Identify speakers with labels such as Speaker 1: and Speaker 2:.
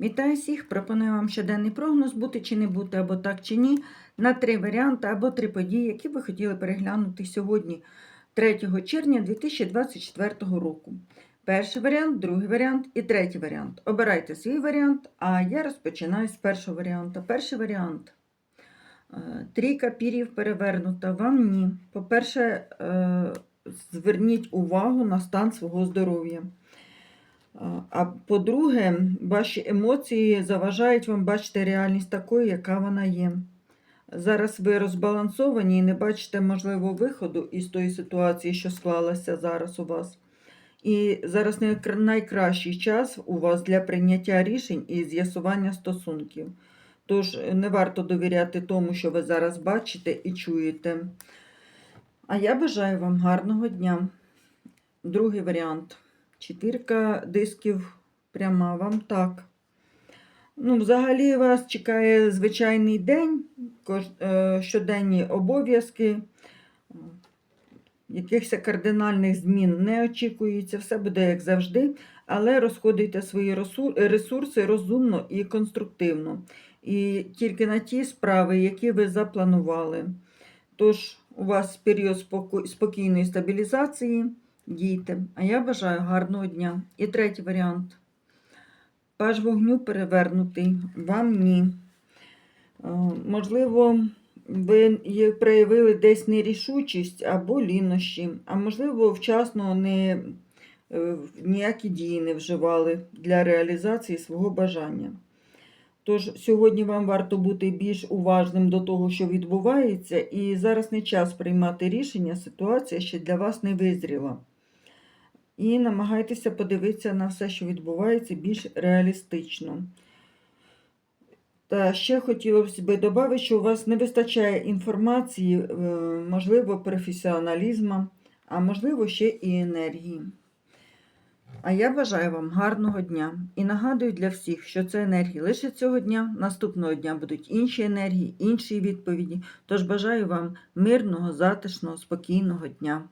Speaker 1: Вітаю всіх! Пропоную вам щоденний прогноз бути чи не бути, або так чи ні, на три варіанти або три події, які ви хотіли переглянути сьогодні, 3 червня 2024 року. Перший варіант, другий варіант і третій варіант. Обирайте свій варіант, а я розпочинаю з першого варіанту. Перший варіант. Е, Трійка пірів перевернута. Вам ні. По-перше, е, зверніть увагу на стан свого здоров'я. А- по-друге, ваші емоції заважають вам бачити реальність такою, яка вона є. Зараз ви розбалансовані і не бачите, можливо, виходу із тої ситуації, що склалася зараз у вас. І зараз найкращий час у вас для прийняття рішень і з'ясування стосунків. Тож не варто довіряти тому, що ви зараз бачите і чуєте. А я бажаю вам гарного дня. Другий варіант. Четвірка дисків пряма вам так. Ну, взагалі вас чекає звичайний день, е, щоденні обов'язки. Якихось кардинальних змін не очікується, все буде як завжди, але розходуйте свої ресурси розумно і конструктивно. І тільки на ті справи, які ви запланували. Тож, у вас період спокійної стабілізації, дійте. А я бажаю гарного дня. І третій варіант. Паж вогню перевернутий, вам ні. Е, Можливо, ви проявили десь нерішучість або лінощі, а можливо, вчасно не, е, ніякі дії не вживали для реалізації свого бажання. Тож сьогодні вам варто бути більш уважним до того, що відбувається, і зараз не час приймати рішення, ситуація ще для вас не визріла. І намагайтеся подивитися на все, що відбувається, більш реалістично. Та ще хотілося б додати, що у вас не вистачає інформації, е, можливо, професіоналізму, а можливо, ще і енергії. А я бажаю вам гарного дня і нагадую для всіх, що це енергії лише цього дня, наступного дня будуть інші енергії, інші відповіді. Тож бажаю вам мирного, затишного, спокійного дня.